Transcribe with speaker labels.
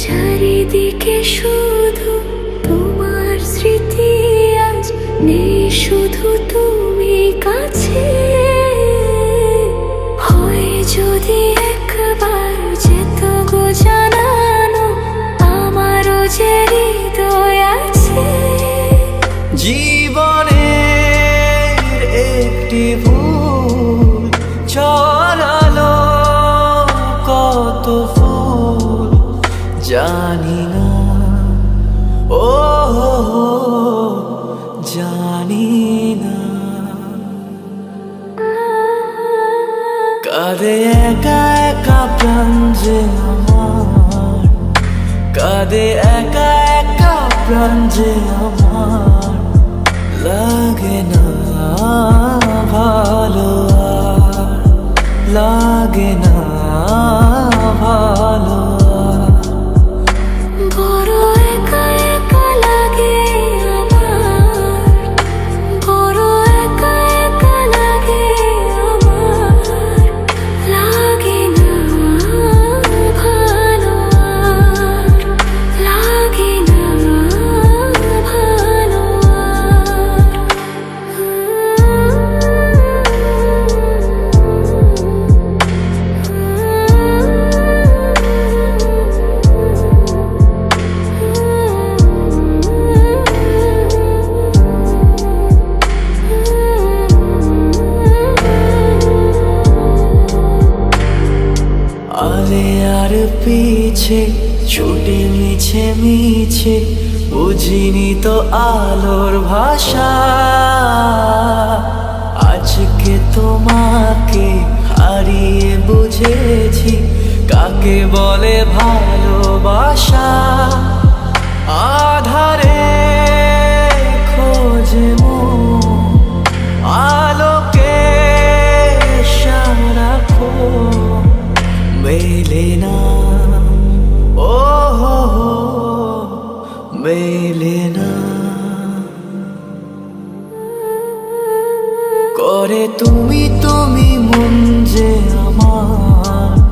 Speaker 1: চারিদিকে শুধু
Speaker 2: জানি না ও জানি কাঁদে একা একা প্রাণ যে আমার। কাঁদে একা একা প্রাণ আমার। লাগে না ভালো লাগে না ভালো আলে আর পিছে ছুটে মিছে মিছে, বুঝিনি তো আলোর ভাষা। আজকে তোমাকে হারিয়ে বুঝেছি, কাকে বলে ভালোবাসা? করে তুমি তুমি মন যে আমার।